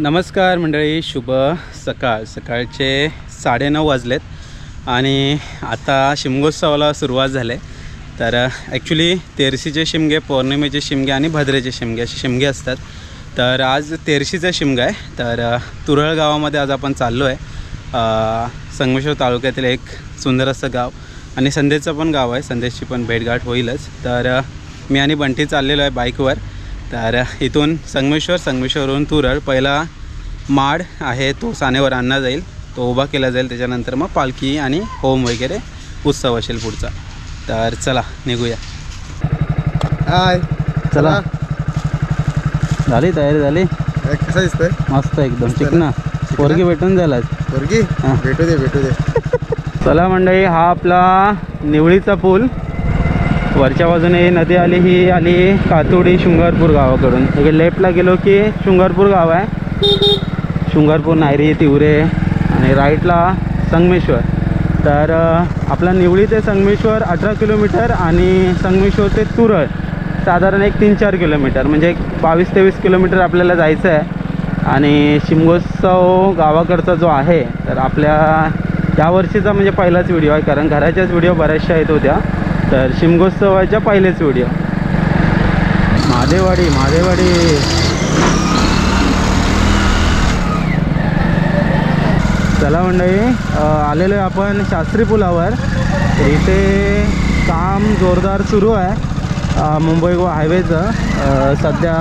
नमस्कार मंडळी शुभ सकाळ. सकाळचे साडेनऊ वाजलेत आणि आता शिमगोत्सवाला सुरुवात झाली. आहे तर ॲक्च्युली तेरशीचे शिमगे पौर्णिमेचे शिमगे आणि भद्रेचे शिमगे असे शिमगे असतात. तर आज तेरशीचा शिमगा आहे. तर तुरळ गावामध्ये आज आपण चाललो आहे संगमेश्वर तालुक्यातील एक सुंदर असं गाव आणि संदेशचं पण गाव आहे. संदेशची पण भेटगाठ होईलच. तर मी आणि बंटी चाललेलो आहे बाईकवर. तर इथून संगमेश्वर संगमेश्वरवरून तुरळ. पहिला माड आहे तो सानेवर आणला जाईल. तो उभा केला जाईल त्याच्यानंतर मग पालखी आणि होम वगैरे उत्सव असेल पुढचा. तर चला निघूया. हाय. चला. झाली तयारी झाली? कसा दिसतोय? मस्त एकदम? चिकना पोरगी भेटून झाला पोरगी? हा. भेटू दे भेटू दे. चला मंडळी हा आपला निवळीचा पूल. वरच्या बाजूने नदी आली ही आली कातोडी शृंगारपूर गावाकडून. इकडे लेफ्टला गेलो की शृंगारपूर गाव आहे. शृंगारपूर नायरी तिवरे आणि राईटला संगमेश्वर. तर आपला निवळी ते संगमेश्वर अठरा किलोमीटर आणि संगमेश्वर ते तुरळ. साधारण एक तीन चार किलोमीटर म्हणजे एक बावीस तेवीस किलोमीटर आपल्याला जायचं आहे. आणि शिमगोत्सव गावाकडचा जो आहे तर आपल्या या वर्षीचा म्हणजे पहिलाच व्हिडिओ आहे कारण घराच्याच व्हिडिओ बऱ्याचशा येत होत्या. तर शिमगोत्सवाच्या पहिलेच व्हिडिओ महादेवाडी महादेवाडी चला मंडळी आलेलो आहे आपण शास्त्री पुलावर. इथे काम जोरदार सुरू आहे. मुंबई गोवा हायवेचं सध्या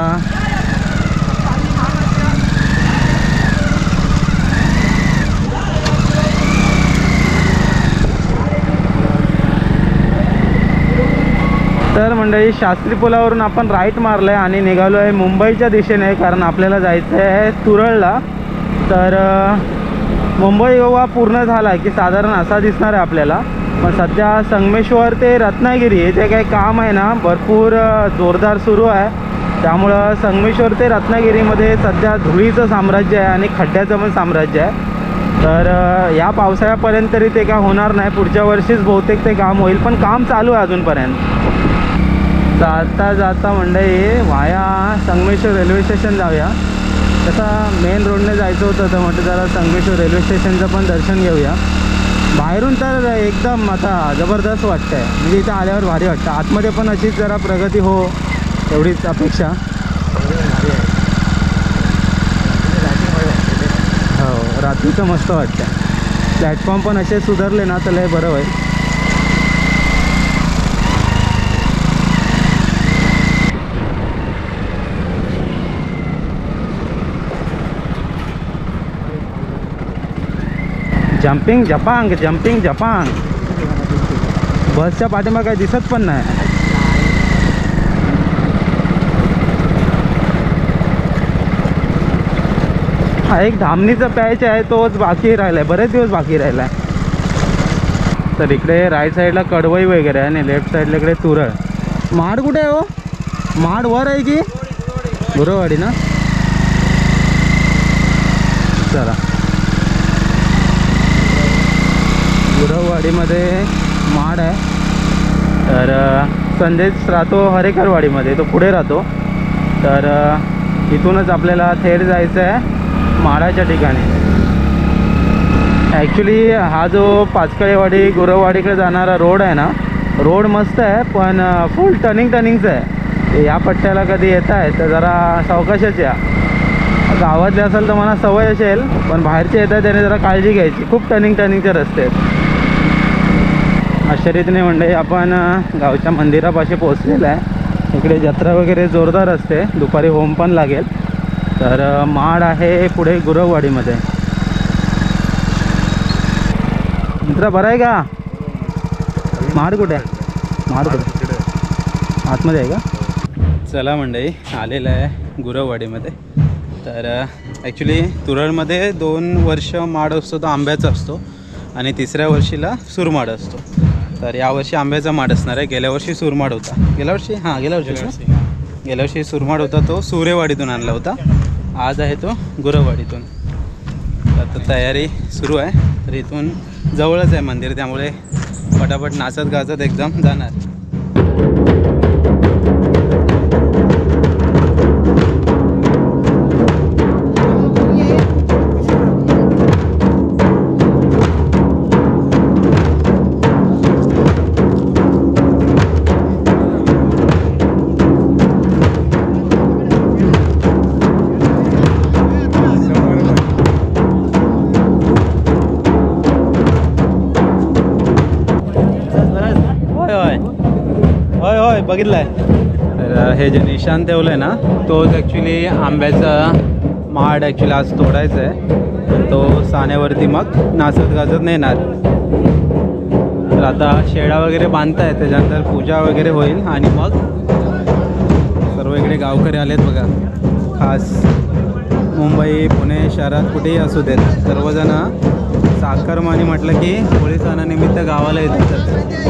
मंडळी शास्त्री पुलावरून आपण राईट मारलं आहे आणि निघालो आहे मुंबईच्या दिशेने कारण आपल्याला जायचं आहे तुरळला. तर मुंबई गोवा पूर्ण झाला आहे की साधारण असा दिसणार आहे आपल्याला. पण सध्या संगमेश्वर ते रत्नागिरी इथे काही काम आहे ना भरपूर जोरदार सुरू आहे. त्यामुळं संगमेश्वर ते रत्नागिरीमध्ये सध्या धुळीचं साम्राज्य आहे आणि खड्ड्याचं पण साम्राज्य आहे. तर या पावसाळ्यापर्यंत तरी ते काय होणार नाही. पुढच्या वर्षीच बहुतेक ते काम होईल पण काम चालू आहे अजूनपर्यंत. जाता जाता मंडळी वाया संगमेश्वर रेल्वे स्टेशन जाऊया. तसा मेन रोडने जायचं होतं तर म्हटलं जरा संगमेश्वर रेल्वे स्टेशनचं पण दर्शन घेऊया. बाहेरून तर एकदम आता जबरदस्त वाटतं आहे म्हणजे इथं आल्यावर भारी वाटतं. आतमध्ये पण अशीच जरा प्रगती हो एवढीच अपेक्षा. हो रात्रीचं मस्त वाटतं प्लॅटफॉर्म पण असे सुधारले ना तर लय बरं होईल. जम्पिंग जपांग जम्पिंग जपांग बसच्या पाठीमागे काही दिसत पण नाही हा एक धामणीचा पॅच आहे तोच बाकी राहिला आहे बरेच दिवस बाकी राहिला आहे तर इकडे राईट साईडला कडवई वगैरे आहे आणि लेफ्ट साईडला इकडे तुरळ. माड कुठे आहे हो? माड वर आहे की? गुरवाडी ना? चला. गुरववाडीमध्ये माड आहे. तर संदेश राहतो हरेकरवाडीमध्ये तो पुढे राहतो. तर इथूनच आपल्याला थेट जायचं आहे माडाच्या ठिकाणी. ॲक्च्युली हा जो पाचकळेवाडी गुरववाडीकडे जाणारा रोड आहे ना रोड मस्त आहे पण फुल टर्निंग टर्निंगचं आहे. या पट्ट्याला कधी येत आहे तर जरा सावकाशच या. गावातले असेल तर मला सवय असेल पण बाहेरचे येतात त्याने जरा काळजी घ्यायची. खूप टर्निंग टर्निंगचे रस्ते आहेत. अशा रीतीने म्हणजे आपण गावच्या मंदिरापाशी पोचलेलं आहे. इकडे जत्रा वगैरे जोरदार असते. दुपारी होम पण लागेल. तर माड आहे पुढे गुरववाडीमध्ये. मित्रा बरं आहे का? माड कुठे आहे? माड कुठे? आतमध्ये आहे का? चला मंडई आलेलं आहे गुरववाडीमध्ये. तर ॲक्च्युली तुरळमध्ये दोन वर्ष माड असतो तो आंब्याचा असतो. आणि तिसऱ्या वर्षीला सुरमाड असतो. तर यावर्षी आंब्याचा माड असणार आहे. गेल्या वर्षी सुरमाड होता. गेल्या वर्षी? हां गेल्या वर्षी? गेल्या वर्षी सुरमाड होता. तो सुरेवाडीतून आणला होता. आज आहे तो गुरववाडीतून तर आता तयारी सुरू आहे. तर इथून जवळच आहे मंदिर. त्यामुळे पटापट नाचत गाचत एकदम जाणार. बघितलाय? तर हे जे निशान ठेवलं आहे ना तोच ॲक्च्युली आंब्याचा माड ॲक्च्युली आज तोडायचा आहे. तो साण्यावरती मग नाचत गाजत नेणार तर आता शेळा वगैरे बांधताय त्याच्यानंतर पूजा वगैरे होईल आणि मग सर्व इकडे गावकरी आलेत बघा. खास मुंबई पुणे शहरात कुठेही असू देत. सर्वजण साखरमानी म्हटलं की होळी सणानिमित्त गावाला येतातच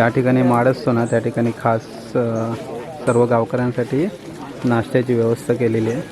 ज्या ठिकाणी माड असतो ना त्या ठिकाणी खास सर्व गावकऱ्यांसाठी नाश्त्याची व्यवस्था केलेली आहे.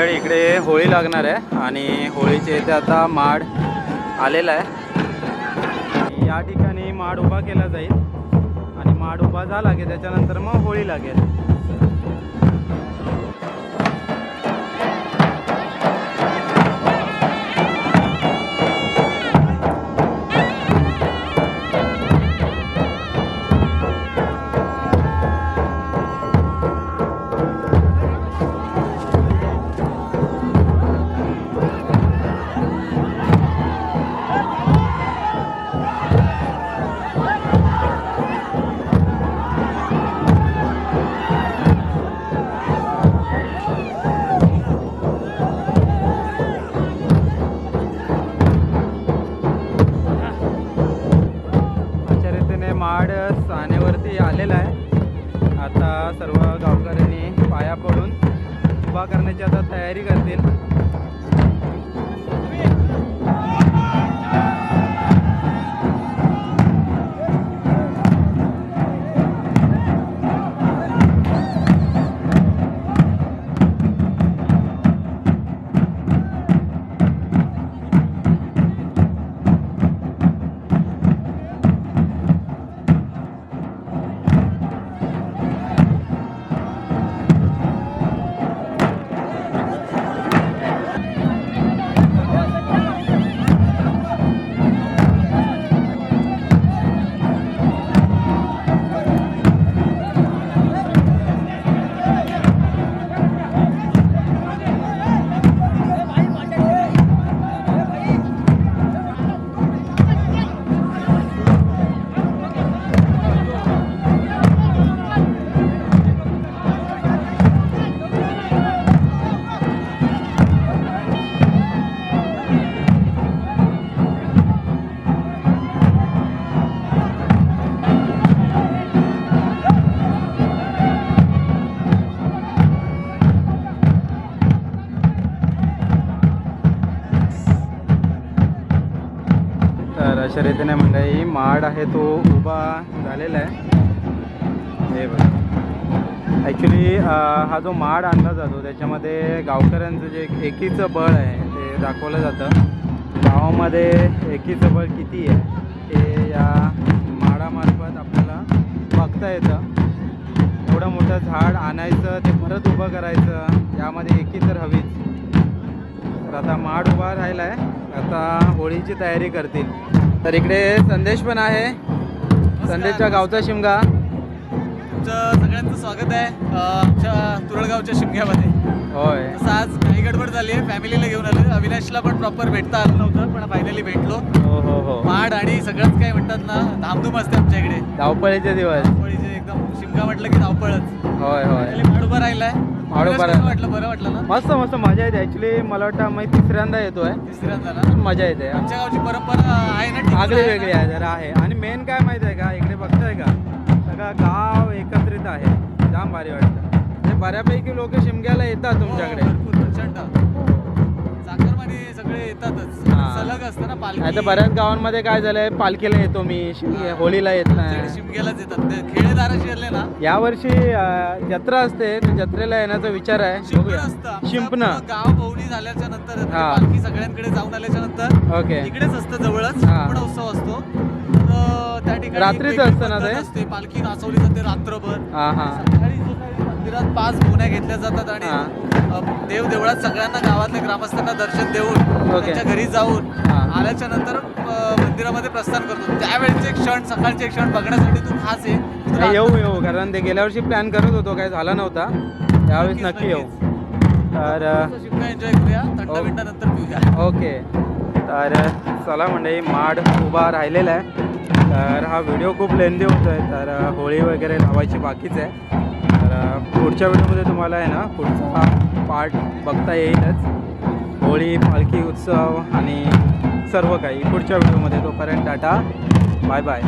मंडळी इकडे होळी लागणार आहे आणि होळीचे इथे आता माड आलेला आहे. आणि या ठिकाणी माड उभा केला जाईल आणि माड उभा झाला की त्याच्यानंतर मग होळी लागेल. करण्याची आता तयारी करतील. तर अशा रीतीने म्हणजे मंडळी माड आहे तो उभा झालेला आहे. हे बघा. ॲक्च्युली हा जो माड आणला जातो त्याच्यामध्ये गावकऱ्यांचं जे एकीचं बळ आहे ते दाखवलं जातं. गावामध्ये एकीचं बळ किती आहे ते या माडामार्फत आपल्याला बघता येतं. एवढं मोठं झाड आणायचं ते परत उभं करायचं यामध्ये एकी तर हवीच. तर आता माड उभा राहिला आहे आता होळीची तयारी करतील. तर इकडे संदेश पण आहे. संदेशच्या गावचा शिमगा. तुमचं सगळ्यांचं स्वागत आहे आमच्या तुरळगावच्या शिमग्यामध्ये. होय. तसं आज काही गडबड झाली आहे फॅमिलीला घेऊन आलो अविनाशला पण प्रॉपर भेटता आलं नव्हतं पण फायनली भेटलो. हो हो हो. माड आणि सगळंच काय म्हणतात ना धामधूम असते आमच्या इकडे धावपळीचे दिवस. धावपळीचे एकदम शिमगा म्हटलं की धावपळच. होय होय. माड उभा राहिलाय. वाटलं बरं वाटलं ना? मस्त मस्त मजा येते. ॲक्च्युली मला वाटतं मी तिसऱ्यांदा येतोय. तिसऱ्यांदा ना? मजा येते. आमच्या गावची परंपरा आहे ना आगळी? वेगळी आहे जरा आहे. आणि मेन काय माहिती आहे का? इकडे बघताय का? सगळं गाव एकत्रित आहे. जाम भारी वाटतं. म्हणजे बऱ्यापैकी लोक शिमग्याला येतात तुमच्याकडे. हो, प्रचंड. सगळे येतातच. हा. सलग असतं ना पालखी. नाही तर बऱ्याच गावांमध्ये काय झालंय पालखीला येतो मी शिम- होळीला येत नाही. शिमग्यालाच येतात. ते ना. यावर्षी अं, जत्रा असते तर जत्रेला येण्याचा विचार आहे. शिंपण बघूया. असतं. आमचं शिंपणं. पूर्ण गाव पवनी झाल्याच्यानंतर हा. पालखी सगळ्यांकडे जाऊन आल्याच्यानंतर ओके. इकडेच असतं जवळच. हा. उत्सव असतो. तर त्या ठिकाणी रात्रीचं एक वेगळी असतं ना ते? असते. पालखी नाचवली जाते रात्रभर. हां हां. सकाळी जो काही मंदिरात पाच भोवण्या घेतल्या जातात आणि. अ, देव देवळात सगळ्यांना गावातल्या ग्रामस्थांना दर्शन देऊन. त्यांच्या घरी जाऊन. आल्याच्यानंतर अ, मंदिरामध्ये प्रस्थान करतो. त्यावेळेचे क्षण सकाळचे क्षण बघण्यासाठी तू खास तुला नाही, येऊ येऊ कारण ते गेल्या वर्षी प्लॅन करत होतो काय झाला नव्हता. यावेळेस नक्कीच, नक्की येऊ. तर अ, एन्जॉय करूया. थंड हो. मिनिटानंतर पिऊया. ओके. तर चला मंडळी माड उभा राहिलेला आहे. तर हा व्हिडिओ खूप लेंदी होतो आहे तर होळी वगैरे लावायची बाकीच आहे. पुढच्या व्हिडिओमध्ये तुम्हाला आहे ना पुढचा पार्ट बघता येईलच. होळी पालखी उत्सव आणि सर्व काही पुढच्या व्हिडिओमध्ये. तोपर्यंत टाटा बाय बाय